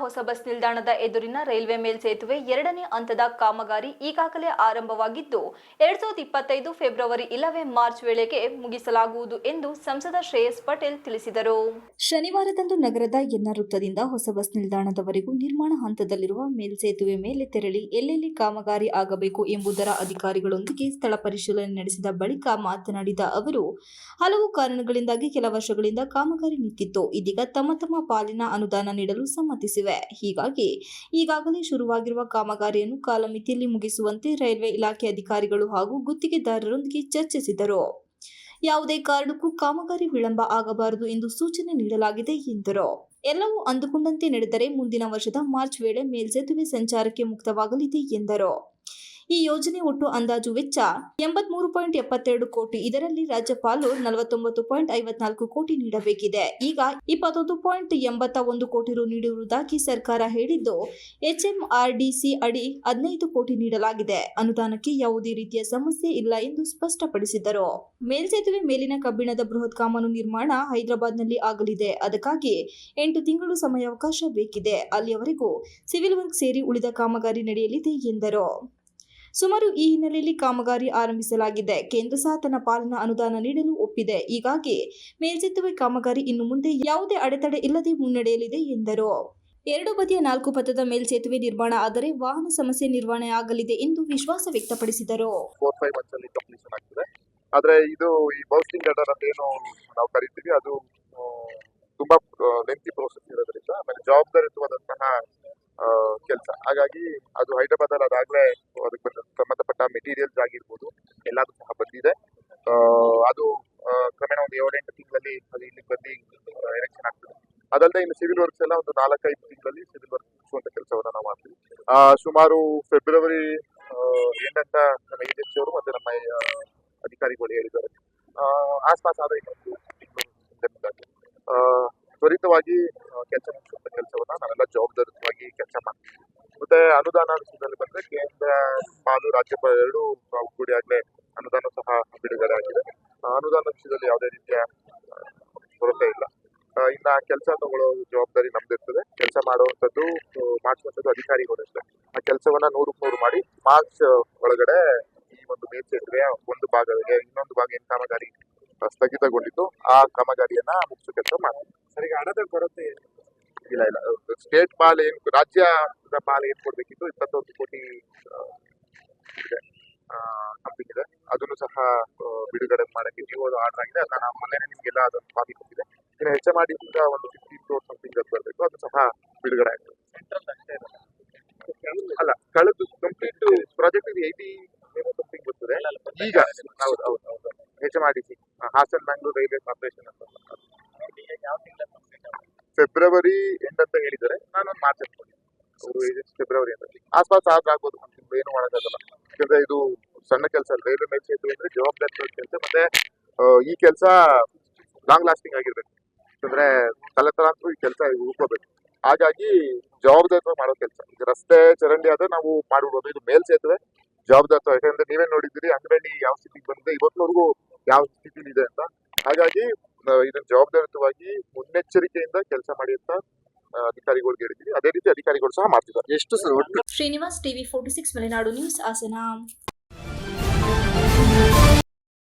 ಹೊಸ ಬಸ್ ನಿಲ್ದಾಣದ ಎದುರಿನ ರೈಲ್ವೆ ಮೇಲ್ಸೇತುವೆ ಎರಡನೇ ಹಂತದ ಕಾಮಗಾರಿ ಈಗಾಗಲೇ ಆರಂಭವಾಗಿದ್ದು, ಎರಡ್ ಸಾವಿರದ ಇಪ್ಪತ್ತೈದು ಫೆಬ್ರವರಿ ಇಲ್ಲವೇ ಮಾರ್ಚ್ ವೇಳೆಗೆ ಮುಗಿಸಲಾಗುವುದು ಎಂದು ಸಂಸದ ಶ್ರೇಯಸ್ ಪಟೇಲ್ ತಿಳಿಸಿದರು. ಶನಿವಾರದಂದು ನಗರದ ಎನ್ನ ವೃತ್ತದಿಂದ ಹೊಸ ಬಸ್ ನಿಲ್ದಾಣದವರೆಗೂ ನಿರ್ಮಾಣ ಹಂತದಲ್ಲಿರುವ ಮೇಲ್ಸೇತುವೆ ಮೇಲೆ ತೆರಳಿ ಎಲ್ಲೆಲ್ಲಿ ಕಾಮಗಾರಿ ಆಗಬೇಕು ಎಂಬುದರ ಅಧಿಕಾರಿಗಳೊಂದಿಗೆ ಸ್ಥಳ ಪರಿಶೀಲನೆ ನಡೆಸಿದ ಬಳಿಕ ಮಾತನಾಡಿದ ಅವರು, ಹಲವು ಕಾರಣಗಳಿಂದಾಗಿ ಕೆಲ ವರ್ಷಗಳಿಂದ ಕಾಮಗಾರಿ ನಿಂತಿತ್ತು. ಇದೀಗ ತಮ್ಮ ತಮ್ಮ ಪಾಲಿನ ಅನುದಾನ ನೀಡಲು ಸಮ್ಮತಿಸಿವೆ ಹೀಗಾಗಿ ಈಗಾಗಲೇ ಶುರುವಾಗಿರುವ ಕಾಮಗಾರಿಯನ್ನು ಕಾಲಮಿತಿಯಲ್ಲಿ ಮುಗಿಸುವಂತೆ ರೈಲ್ವೆ ಇಲಾಖೆ ಅಧಿಕಾರಿಗಳು ಹಾಗೂ ಗುತ್ತಿಗೆದಾರರೊಂದಿಗೆ ಚರ್ಚಿಸಿದರು. ಯಾವುದೇ ಕಾರಣಕ್ಕೂ ಕಾಮಗಾರಿ ವಿಳಂಬ ಆಗಬಾರದು ಎಂದು ಸೂಚನೆ ನೀಡಲಾಗಿದೆ ಎಂದರು. ಎಲ್ಲವೂ ಅಂದುಕೊಂಡಂತೆ ನಡೆದರೆ ಮುಂದಿನ ವರ್ಷದ ಮಾರ್ಚ್ ವೇಳೆ ಮೇಲ್ಸೇತುವೆ ಸಂಚಾರಕ್ಕೆ ಮುಕ್ತವಾಗಲಿದೆ ಎಂದರು. ಈ ಯೋಜನೆ ಒಟ್ಟು ಅಂದಾಜು ವೆಚ್ಚ ಎಂಬತ್ಮೂರು ಪಾಯಿಂಟ್ ಎಪ್ಪತ್ತೆರಡು ಕೋಟಿ. ಇದರಲ್ಲಿ ರಾಜ್ಯಪಾಲು ನಲವತ್ತೊಂಬತ್ತು ಪಾಯಿಂಟ್ ಐವತ್ನಾಲ್ಕು ಕೋಟಿ ನೀಡಬೇಕಿದೆ. ಈಗ ಇಪ್ಪತ್ತೊಂದು ಪಾಯಿಂಟ್ ಎಂಬತ್ತ ಒಂದು ಕೋಟಿ ರು ನೀಡಿರುವುದಾಗಿ ಸರ್ಕಾರ ಹೇಳಿದ್ದು, ಎಚ್ಎಂಆರ್ಡಿಸಿ ಅಡಿ ಹದಿನೈದು ಕೋಟಿ ನೀಡಲಾಗಿದೆ. ಅನುದಾನಕ್ಕೆ ಯಾವುದೇ ರೀತಿಯ ಸಮಸ್ಯೆ ಇಲ್ಲ ಎಂದು ಸ್ಪಷ್ಟಪಡಿಸಿದರು. ಮೇಲ್ಸೇತುವೆ ಮೇಲಿನ ಕಬ್ಬಿಣದ ಬೃಹತ್ ಕಾಮನು ನಿರ್ಮಾಣ ಹೈದರಾಬಾದ್ನಲ್ಲಿ ಆಗಲಿದೆ. ಅದಕ್ಕಾಗಿ ಎಂಟು ತಿಂಗಳು ಸಮಯಾವಕಾಶ ಬೇಕಿದೆ. ಅಲ್ಲಿಯವರೆಗೂ ಸಿವಿಲ್ ವರ್ಕ್ ಸೇರಿ ಉಳಿದ ಕಾಮಗಾರಿ ನಡೆಯಲಿದೆ ಎಂದರು. ಸುಮಾರು ಈ ಹಿನ್ನೆಲೆಯಲ್ಲಿ ಕಾಮಗಾರಿ ಆರಂಭಿಸಲಾಗಿದೆ. ಕೇಂದ್ರ ಸಹ ತನ್ನ ಪಾಲಿನ ಅನುದಾನ ನೀಡಲು ಒಪ್ಪಿದೆ. ಹೀಗಾಗಿ ಮೇಲ್ಸೇತುವೆ ಕಾಮಗಾರಿ ಇನ್ನು ಮುಂದೆ ಯಾವುದೇ ಅಡೆತಡೆ ಇಲ್ಲದೆ ಮುನ್ನಡೆಯಲಿದೆ ಎಂದರು. ಎರಡು ಬದಿಯ ನಾಲ್ಕು ಪಥದ ಮೇಲ್ಸೇತುವೆ ನಿರ್ಮಾಣ ಆದರೆ ವಾಹನ ಸಮಸ್ಯೆ ನಿರ್ವಹಣೆ ಆಗಲಿದೆ ಎಂದು ವಿಶ್ವಾಸ ವ್ಯಕ್ತಪಡಿಸಿದರು. ಆದ್ರೆ ಇದು ಈ ಬೌಸ್ಟಿಂಗ್ ಗಡರ್ ಅಂತ ಏನು ನಾವು ಕರಿತೀವಿ. ಅದು ತುಂಬಾ ಲೆಂತಿ ಪ್ರೋಸೆಸ್ ಇರೋದ್ರಿಂದ, ಆಮೇಲೆ ಜವಾಬ್ದಾರಿಯುತವಾದಂತಹ ಕೆಲಸ. ಹಾಗಾಗಿ ಅದು ಹೈದರಾಬಾದ್ ಅಲ್ಲಿ ಅದಾಗ್ಲೇ ಅದು ಕ್ರಮೇಣ ಒಂದು ಏಳೆಂಟು ತಿಂಗಳಲ್ಲಿ ಅದು ಇಲ್ಲಿ ಬಂದು ಎಲೆಕ್ಷನ್ ಆಗ್ತದೆ. ಅದಲ್ಲದೆ ಇನ್ನು ಸಿವಿಲ್ ವರ್ಕ್ಸ್ ಎಲ್ಲ ಒಂದು ನಾಲ್ಕೈದು ತಿಂಗಳಲ್ಲಿ ಸಿವಿಲ್ ವರ್ಕ್ ಮುಗಿಸುವಂತ ಕೆಲಸವನ್ನು ನಾವು ಮಾಡ್ತೀವಿ. ಸುಮಾರು ಫೆಬ್ರವರಿ ಎಂಡ್ ಅಂತ ನಮ್ಮ ಏಜೆನ್ಸಿ ಅವರು ಮತ್ತೆ ನಮ್ಮ ಅಧಿಕಾರಿಗಳು ಹೇಳಿದ್ದಾರೆ. ಆಸ್ಪಾಸ್ ಆದ ಇನ್ನೊಂದು ತ್ವರಿತವಾಗಿ ಕೆಲಸ ಮುಗಿಸುವಂತ ಕೆಲಸವನ್ನು ನಾವೆಲ್ಲ ಜವಾಬ್ದಾರಿತವಾಗಿ ಕೆಲಸ ಮಾಡ್ತೀವಿ. ಮತ್ತೆ ಅನುದಾನ ವಿಷಯದಲ್ಲಿ ಬಂದ್ರೆ ಕೇಂದ್ರ, ಪಾಲು ರಾಜ್ಯ ಎರಡು ಒಗ್ಗೂಡಿ ಆಗ್ಲೇ ಅನುದಾನ ಸಹ ಬಿಡುಗಡೆ ಅನುದಾನ ವಿಷಯದಲ್ಲಿ ಯಾವುದೇ ರೀತಿಯ ಕೊರತೆ ಇಲ್ಲ. ಆ, ಇನ್ನ ಕೆಲಸ ತಗೊಳ್ಳೋ ಜವಾಬ್ದಾರಿ ನಮ್ದಿರ್ತದೆ. ಕೆಲಸ ಮಾಡುವಂಥದ್ದು ಮಾಡಿಸುವಂಥದ್ದು ಅಧಿಕಾರಿಗಳಿರ್ತದೆ ಆ ಕೆಲಸವನ್ನ ನೂರಕ್ಕೆ ನೂರು ಮಾಡಿ ಮಾರ್ಚ್ ಒಳಗಡೆ ಈ ಒಂದು ಮೇಲ್ಸೇತುವೆಯ ಒಂದು ಭಾಗದಲ್ಲಿ ಇನ್ನೊಂದು ಭಾಗ ಏನು ಕಾಮಗಾರಿ ಸ್ಥಗಿತಗೊಂಡಿದ್ದು ಆ ಕಾಮಗಾರಿಯನ್ನ ಮುಗಿಸೋ ಕೆಲಸ ಮಾಡ್ತೀವಿ. ಸರಿ ಹಣದ ಕೊರತೆ ಇಲ್ಲ ಇಲ್ಲ. ಸ್ಟೇಟ್ ಪಾಲ್ ಏನು ರಾಜ್ಯದ ಪಾಲ್ ಏನು ಕೊಡ್ಬೇಕಿತ್ತು? ಇಪ್ಪತ್ತೊಂದು ಕೋಟಿ ಇದೆ. ಕಂಪ್ಲೀಟ್ ಇದೆ ಅದನ್ನು ಸಹ ಬಿಡುಗಡೆ ಮಾಡಕ್ಕೆ ಜಿಯೋ ಆರ್ಡರ್ ಆಗಿದೆ. ಅದನ್ನ ನಾವು ಮೊನ್ನೆ ನಿಮಗೆಲ್ಲ ಅದನ್ನು ಕಾಪಿ ಕೊಟ್ಟಿದೆ. ಇನ್ನು ಹೆಚ್ಚ ಮಾಡಿ ಒಂದು ಫಿಫ್ಟಿ ಕ್ರೋರ್ ಸಮಥಿಂಗ್ ಅದು ಬರಬೇಕು. ಅದು ಸಹ ಬಿಡುಗಡೆ ಇರೋದು. ಅಲ್ಲ ಕಳೆದು ಕಂಪ್ಲೀಟ್ ಪ್ರಾಜೆಕ್ಟ್ ಇದು ಏಯ್ಟಿ ಸಮಥಿಂಗ್ ಬರ್ತದೆ ಈಗ ಹೌದು ಹೌದು ಹೌದು. ಡಿ ಮಾಡಿಸಿ ಹಾಸನ್ ಬ್ಯಾಂಗ್ಳೂರ್ ರೈಲ್ವೆ ಕಾರ್ಪೊರೇಷನ್ ಅಂತ ಫೆಬ್ರವರಿ ಎಂಡ್ ಅಂತ ಹೇಳಿದ್ದಾರೆ. ನಾನು ಒಂದು ಮಾರ್ಚ್ ಅನ್ಕೊಂಡಿದ್ದೆ ಫೆಬ್ರವರಿ ಅಂತ ಆಸ್ಪಾಸ್ ಆದ್ರೆ ಆಗ್ಬೋದು ಏನು ಮಾಡೋಕ್ಕಾಗಲ್ಲ. ಯಾಕಂದ್ರೆ ಇದು ಸಣ್ಣ ಕೆಲಸ ಅಲ್ಲ ರೈಲ್ವೆ ಮೇಲ್ಸೇತು ಅಂದ್ರೆ ಜವಾಬ್ದಾರಿ ಕೆಲಸ ಮತ್ತೆ ಈ ಕೆಲಸ ಲಾಂಗ್ ಲಾಸ್ಟಿಂಗ್ ಆಗಿರ್ಬೇಕು. ಯಾಕಂದ್ರೆ ತಲೆತಲಾಂತರೂ ಈ ಕೆಲಸ ಉಳ್ಕೋಬೇಕು ಹಾಗಾಗಿ ಜವಾಬ್ದಾರಿ ಮಾಡೋ ಕೆಲಸ. ಈಗ ರಸ್ತೆ ಚರಂಡಿ ಆದ್ರೆ ನಾವು ಮಾಡ್ಬಿಡ್ಬೋದು. ಇದು ಮೇಲ್ಸೇತುವೆ ಜವಾಬ್ದಾರಿ ಯಾಕಂದ್ರೆ ನೀವೇ ನೋಡಿದ್ದೀರಿ, ಅಂಗಡಿ ಯಾವ ಸ್ಥಿತಿಗೆ ಬಂದಿದೆ ಇವತ್ತಿನವರೆಗೂ ಯಾವ ಸ್ಥಿತಿಲಿ ಇದೆ ಅಂತ. ಹಾಗಾಗಿ ಇದನ್ನ ಜವಾಬ್ದಾರಿಯುತವಾಗಿ ಮುನ್ನೆಚ್ಚರಿಕೆಯಿಂದ ಕೆಲಸ ಮಾಡಿ ಅಂತ ಅಧಿಕಾರಿಗಳಿಗೆ ಹೇಳಿದ್ದೀವಿ ಅದೇ ರೀತಿ ಅಧಿಕಾರಿಗಳು ಸಹ ಮಾಡ್ತಿದ್ದಾರೆ. ಎಷ್ಟು sir Srinivas TV forty six Malenadu news Hassan.